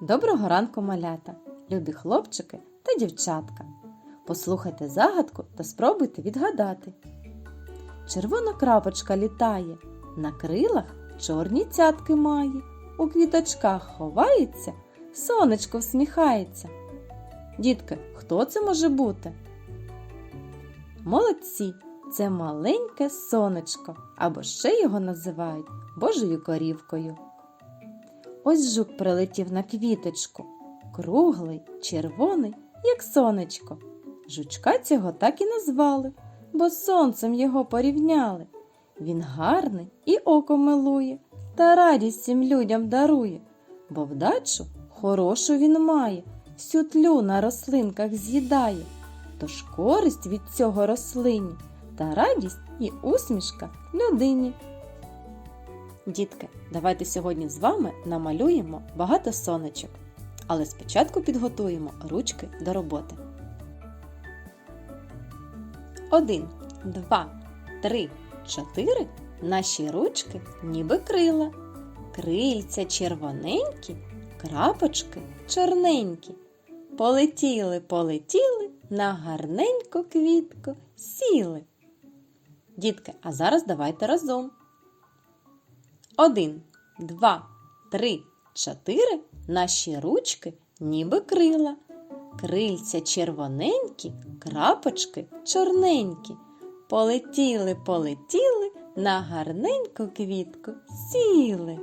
Доброго ранку, малята, любі хлопчики та дівчатка. Послухайте загадку та спробуйте відгадати. Червона крапочка літає, на крилах чорні цятки має, у квіточках ховається, сонечко всміхається. Дітки, хто це може бути? Молодці! Це маленьке сонечко, або ще його називають Божою корівкою. Ось жук прилетів на квіточку, круглий, червоний, як сонечко. Жучка цього так і назвали, бо сонцем його порівняли. Він гарний і око милує, та радість всім людям дарує, бо вдачу хорошу він має, всю тлю на рослинках з'їдає. Тож користь від цього рослині та радість і усмішка людині. Дітки, давайте сьогодні з вами намалюємо багато сонечок, але спочатку підготуємо ручки до роботи. Один, два, три, чотири. Наші ручки ніби крила. Крильця червоненькі, крапочки чорненькі. Полетіли, полетіли, на гарненьку квітку сіли. Дітки, а зараз давайте разом. Один, два, три, чотири. Наші ручки ніби крила. Крильця червоненькі, крапочки чорненькі. Полетіли, полетіли, на гарненьку квітку сіли.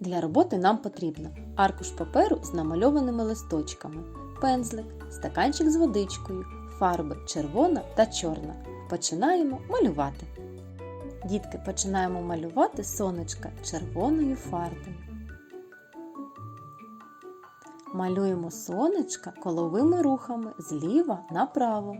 Для роботи нам потрібно аркуш паперу з намальованими листочками, пензлик, стаканчик з водичкою, фарби червона та чорна. Починаємо малювати. Дітки починаємо малювати сонечка червоною фарбою. Малюємо сонечка коловими рухами зліва направо.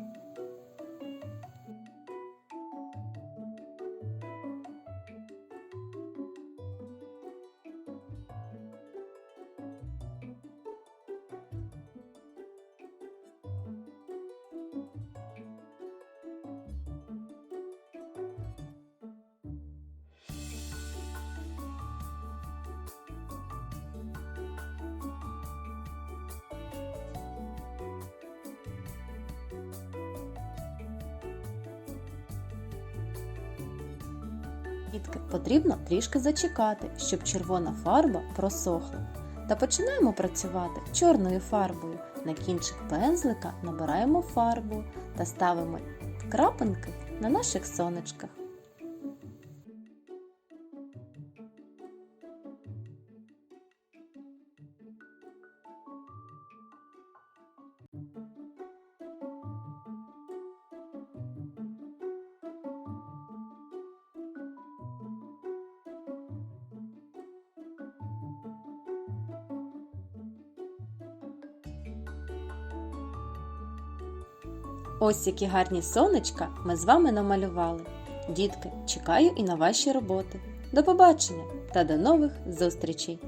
Дітки, потрібно трішки зачекати, щоб червона фарба просохла. Та починаємо працювати чорною фарбою. На кінчик пензлика набираємо фарбу та ставимо крапинки на наших сонечках. Ось які гарні сонечка ми з вами намалювали. Дітки, чекаю і на ваші роботи. До побачення та до нових зустрічей!